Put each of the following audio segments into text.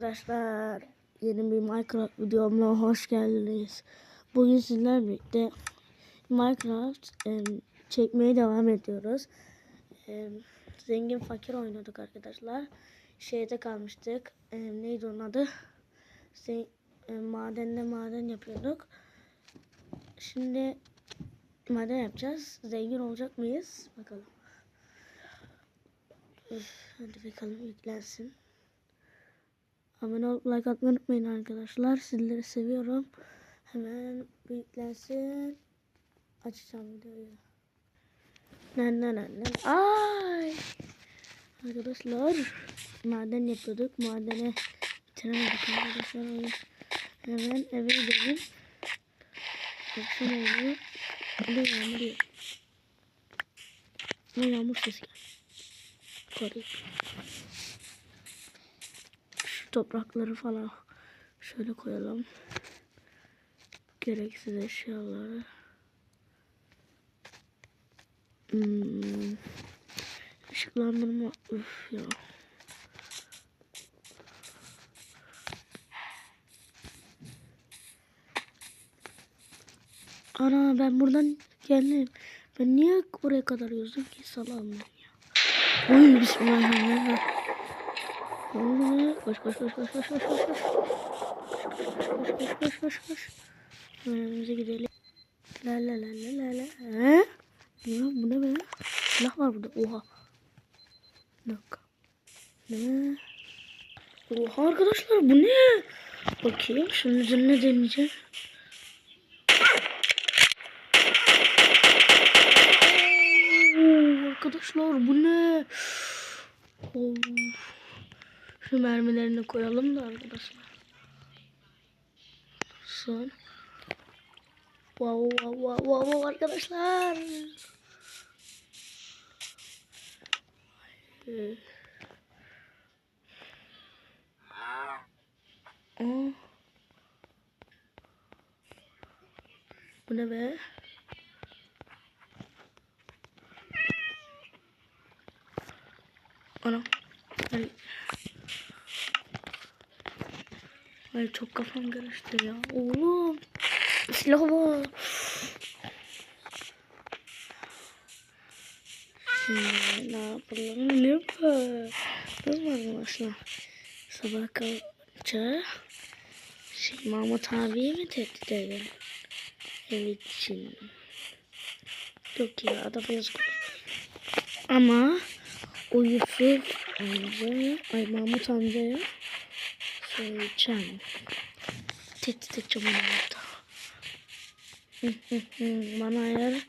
Arkadaşlar yeni bir Minecraft videomla hoş geldiniz. Bugün sizlerle birlikte Minecraft em, çekmeye devam ediyoruz. Em, zengin fakir oynadık arkadaşlar. Şeyde kalmıştık. Em, neydi onun adı? Ze- em, madende maden yapıyorduk. Şimdi maden yapacağız. Zengin olacak mıyız? Bakalım. Üf, hadi bakalım yüklensin. Abone olup like atmayı unutmayın arkadaşlar. Sizleri seviyorum. Hemen büyüklensin. Açacağım videoyu. Nen nen nen nen. Ay. Arkadaşlar maden yapıyorduk. Madene bitiremedik arkadaşlar. Hemen eve gidelim. Akşam oldu. Hadi yağmur yağıyor. Ne yağmur sesi geldi. Koruyayım şu toprakları falan şöyle koyalım. Gereksiz eşyaları. Hmm. Işıklandırma. Üf ya. Ana ben buradan geldim. Ben niye oraya kadar yüzdüm ki salam ben ya. Oy bismillahirrahmanirrahim. Koş koş koş koş koş koş koş koş. Koş koş koş koş koş. Önümüze gidelim. La la la la la la. He? Ne lan bu ne be? Silah var burada. Oha. Bir dakika. Ne? Oha arkadaşlar bu ne? Bakayım şunun üzerine deneyeceğim. Arkadaşlar bu ne? Of. Şu mermilerini koyalım da arkadaşlar. Son. Wow wow wow wow arkadaşlar. Aa. Bu ne be? Ana. Ay. Ay çok kafam karıştı ya. Oğlum. Silah var. Şimdi ne yapalım? Ne var arkadaşlar? Sabah kalınca şey Mahmut abiyi mi tehdit edelim? Evet için. Yok ya adam yazık. Ama o Yusuf amca, ay Mahmut amcaya orada. Hı, hı, hı. Bana eğer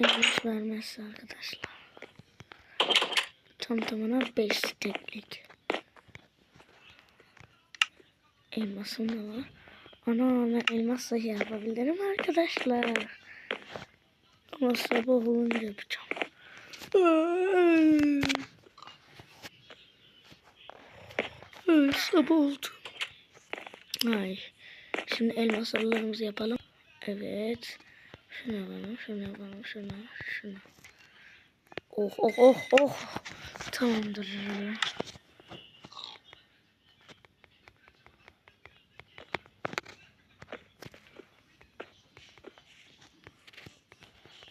elbis vermezse arkadaşlar. Tam tamına 5 steklik. Elmasım da var. Ana ben elmasla yapabilirim arkadaşlar. Ama sabah olunca yapacağım. Ay. Ay, sabah oldu. Ay. Şimdi elmaslarımızı yapalım. Evet. Şunu yapalım, şunu yapalım, şunu, şunu. Oh, oh, oh, oh. Tamamdır.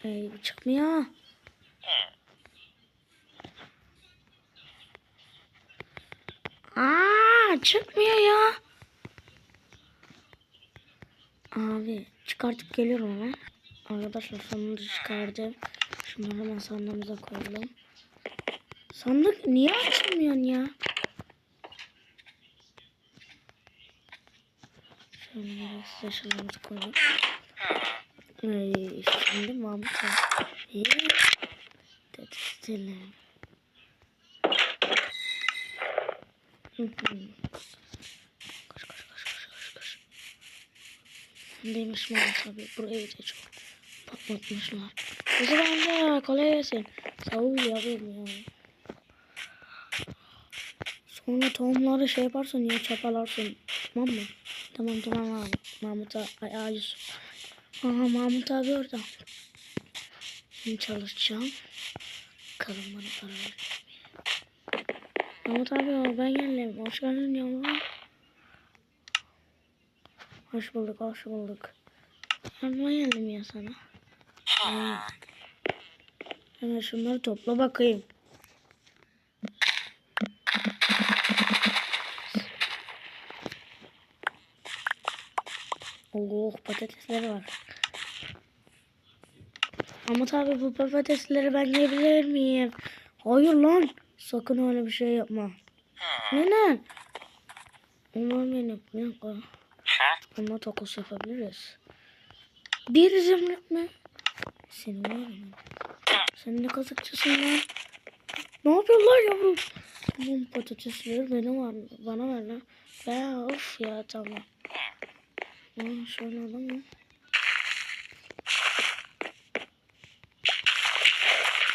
Bu çıkmıyor. Aa, çıkmıyor ya. Abi çıkartıp geliyorum hemen. Arkadaşlar sonunda çıkardım. Şunları hemen sandığımıza koyalım. Sandık niye açılmıyor ya? Şöyle biraz eşyalarımızı koyalım. Ay, şimdi Mahmut abi. Tetikstelim. Koş koş koş koş koş koş. Demiş Mahmut abi burayı da çok patlatmışlar. Bizi bence kolay gelsin. Sağ ol yavrum ya. Sonra tohumları şey yaparsın ya çapalarsın. Tamam mı? Tamam tamam abi. Mahmut abi. Ay. Aha Mahmut abi orada. Şimdi çalışacağım. Bakalım bana para mi? Mahmut abi ben geldim. Hoş geldin yavrum. Hoş bulduk, hoş bulduk. Yanıma geldim ya sana. Hemen, hemen şunları topla bakayım. Oh patatesler var. Mahmut abi bu patatesleri ben yiyebilir miyim? Hayır lan. Sakın öyle bir şey yapma. Neden? Umarım. Bir dakika. Onunla takus yapabiliriz. Bir zümrüt mü? Senin var mı? Sen ne kazıkçısın lan? Ne yapıyorlar yavrum? Tamam patatesleri benim var. Bana ver lan. Ya of ya tamam. Aa, şöyle alalım.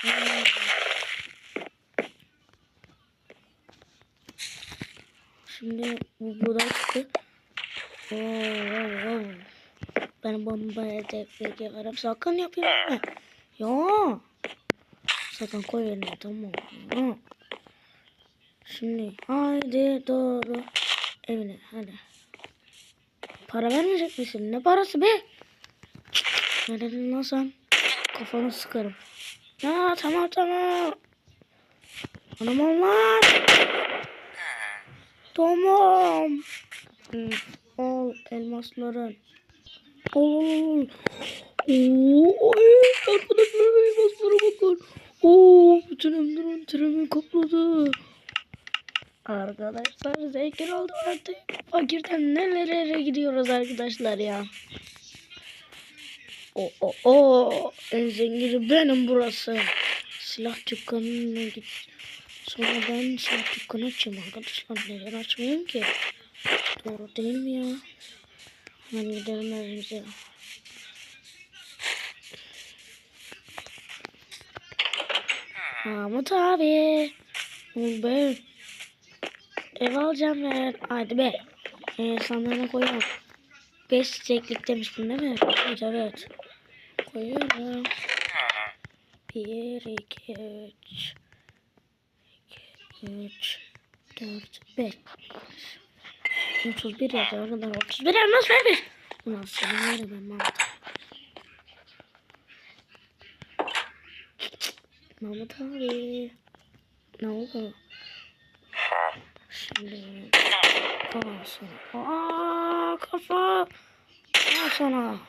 Aa. Şimdi bu çıktı. Oo, oo. Ben bombaya tepki yaparım. Sakın yapayım? Ya. Sakın koy yerine tamam. Ha. Şimdi haydi doğru evine hadi. Para vermeyecek misin? Ne parası be? Ne dedin lan sen? Kafanı sıkarım. Ya tamam tamam. Anam olmaz. Tamam. Al elmasların. Al. Oo, arkadaşlar elmaslara bakın. Oo, bütün envanterimi kapladı. Arkadaşlar zengin oldum artık. Fakirden nerelere gidiyoruz arkadaşlar ya. O o o en zengini benim burası. Silah dükkanına git. Sonra ben silah dükkanı açayım arkadaşlar. Neden açmayayım ki? Doğru değil mi ya? Hemen gidelim evimize. Mahmut abi. Ol be. Ev alacağım ben. Hadi be. Ee, sandalye koyalım. Beş çiçeklik demiştin değil mi? Evet evet. Koyuyorum. Bir, iki, üç. İki, üç, dört, beş. 31 yazıyor kadar 31 elmas vermiş. Ulan seni ben Mahmut. Mahmut abi. Ne oldu? Şimdi kafa sana. Aa kafa. Al sana.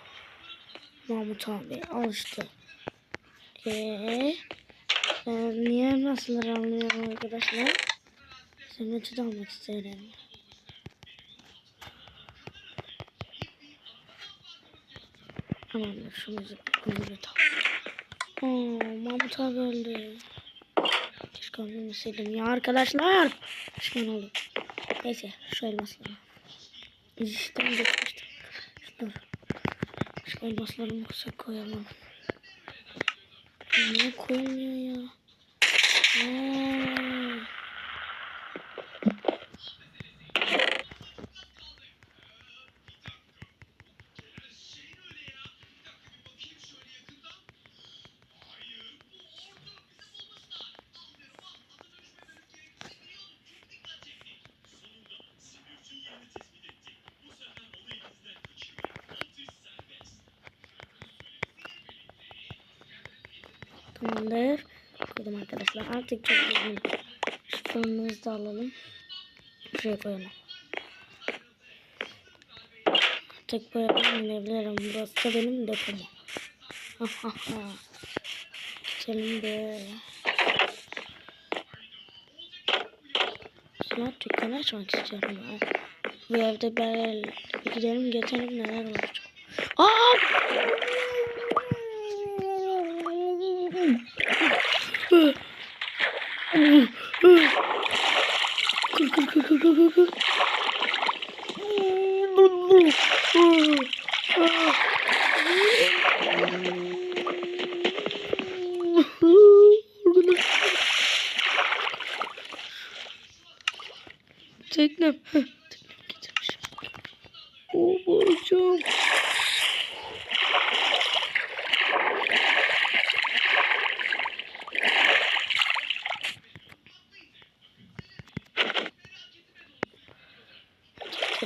Mahmut abi al işte. Eee ben niye nasıllar anlıyorum arkadaşlar? Seni de almak isterim. Tamamdır şu müzik tak. Oo, Mahmut abi öldü. Keşke ölmeseydim ya arkadaşlar. Pişman oldum. Neyse şu elmasları. İşten geçmiştim. Dur. Şu elmaslarımı kısa koyalım. Niye koymuyor ya? Aa. Tamamdır. Koydum arkadaşlar. Artık çok. Şu fırınımızı da alalım. Şuraya koyalım. Tek böyle oynayabilirim. Burası da benim depom. Ha ha ha. Geçelim böyle. Silah dükkanı açmak istiyorum. ya. Bu evde böyle gidelim geçelim neler olacak. Aa! Kır kır kır kır kır kır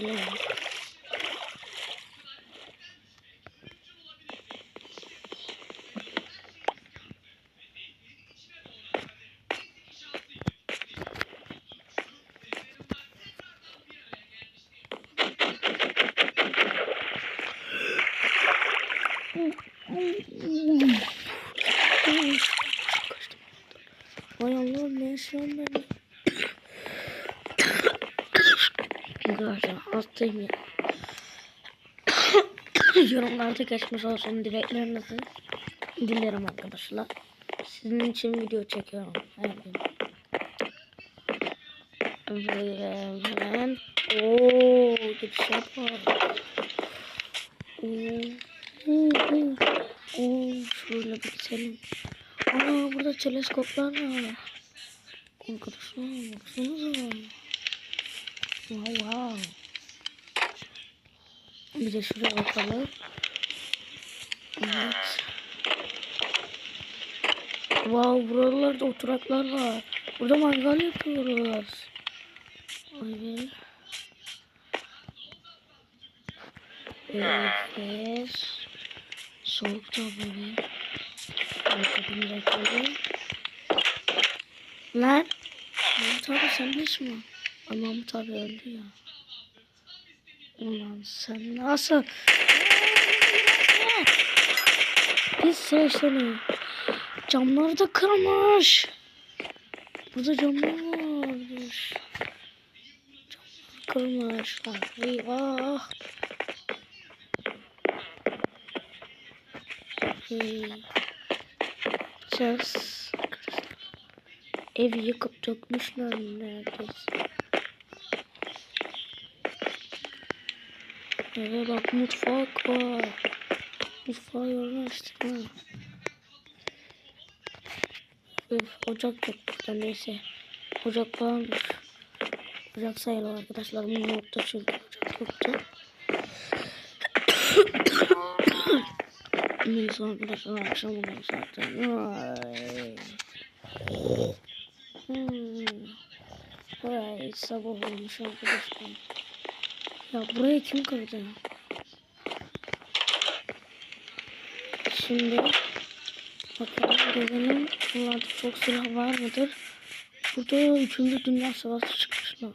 Tamam. Vay Allah'ım ne yaşıyorum ben? Arkadaşlar hastayım ya. Yorumlarda geçmiş olsun dileklerinizi dilerim arkadaşlar. Sizin için video çekiyorum her gün. Ve ooo gidişe bak. Oo, oo, şöyle bir gidelim. Aa burada teleskoplar var. Arkadaşlar baksanıza. Wow wow. Bir de şuraya bakalım. Evet. Wow buralarda oturaklar var. Burada mangal yapıyoruz. Evet. Evet. Soğuk da böyle. Ayakkabımı da koyayım. Lan. Abi sen hiç mi? Mahmut abi öldü ya. Ulan sen nasıl? Şey seni. Camları da kırmış. Burada camlar varmış. Camlar kırmışlar. Eyvah. Hey. Ses. Evi yıkıp dökmüşler neredeyse. Eve bak mutfak var. Mutfağı yormuştuk ha. Öf, ocak yok burada neyse. Ocak varmış. Ocak sayılır arkadaşlar. Bunu yoktu çünkü ocak yoktu. Neyse arkadaşlar akşam oluyor zaten. Hmm. Ay sabah olmuş arkadaşlar. Ya burayı kim kırdı? Şimdi bakalım gezelim. Buralarda çok silah var mıdır? Burada 3. Dünya Savaşı çıkmış mı?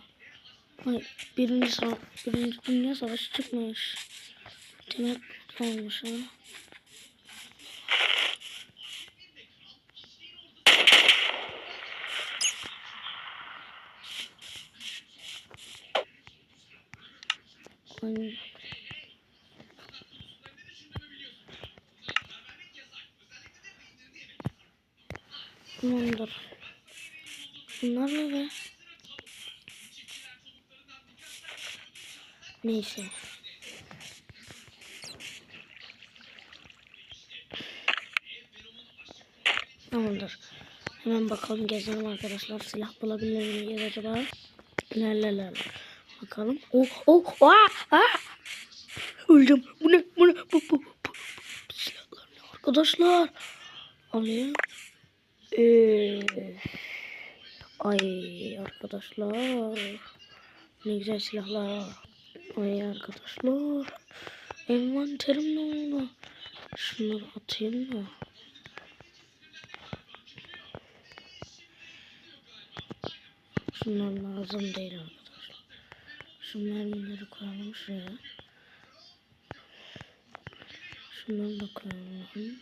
Hayır, birinci, sa birinci Dünya Savaşı çıkmış. Demek olmuş ha. Ay. Tamamdır. Bunlar ne be? Neyse. Tamamdır. Hemen bakalım gezelim arkadaşlar. Silah bulabilir miyiz acaba? La la la. Bakalım. Oh oh ah ah. Öldüm. Bu ne? Bu ne? Bu. bu, bu. Silahlar ne arkadaşlar? Alayım. Ee, ay arkadaşlar. Ne güzel silahlar. Ay arkadaşlar. Envanterim ne oldu? Şunları atayım da. Şunlar lazım değil arkadaşlar. Şu mermileri koyalım şuraya. Şunları da koyalım.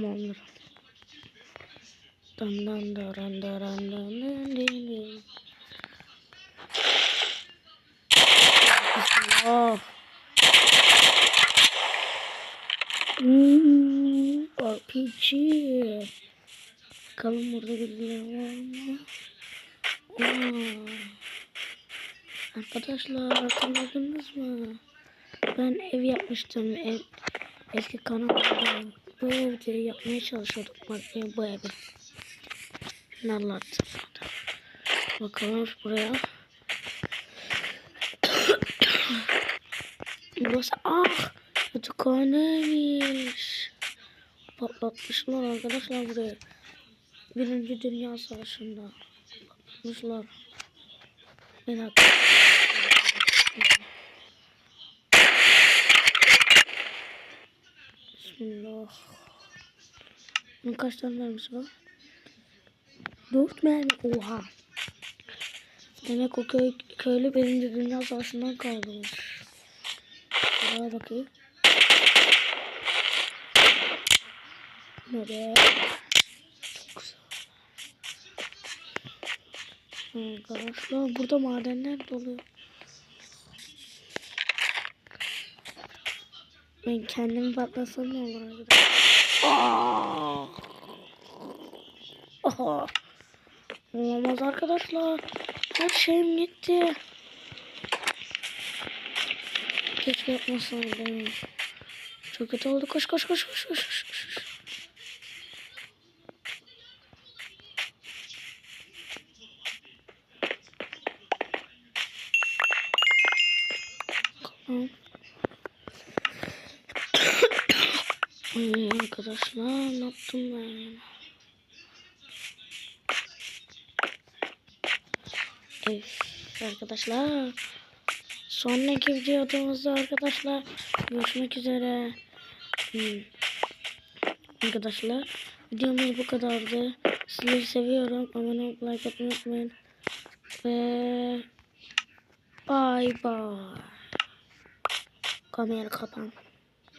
Tamamdır. Dan dan da ran da ran dan dan din din. Bismillah. Hmm, RPG. Bakalım burada birileri var mı? Aa. Arkadaşlar hatırladınız mı? Ben ev yapmıştım. Ev, eski kanalımda bu evde yapmaya çalışıyorduk. Bak evi. Ne anlattım. Bakalım buraya. Burası ah Kütüphaneymiş. Patlatmışlar arkadaşlar burayı. Birinci Dünya Savaşı'nda. Patlatmışlar. Bir dakika. Bismillah. Bunun kaç tane mermisi var? Dört mermi. Oha. Demek o köy, köylü Birinci Dünya Savaşı'ndan kalmış. Şuraya bakayım. Nereye? Çok güzel. Arkadaşlar burada madenler dolu. Ben kendimi patlasam ne olur arkadaşlar? Aha! Olamaz arkadaşlar. Her şeyim gitti. Keşke yapmasaydım. Çok kötü oldu. Koş koş koş koş koş Ay arkadaşlar ne yaptım ben? Evet arkadaşlar. Sonraki videomuzda arkadaşlar görüşmek üzere. Hmm. Arkadaşlar videomuz bu kadardı. Sizleri seviyorum. Abone olup like atmayı unutmayın. Ve bye bye. Kamera kapan.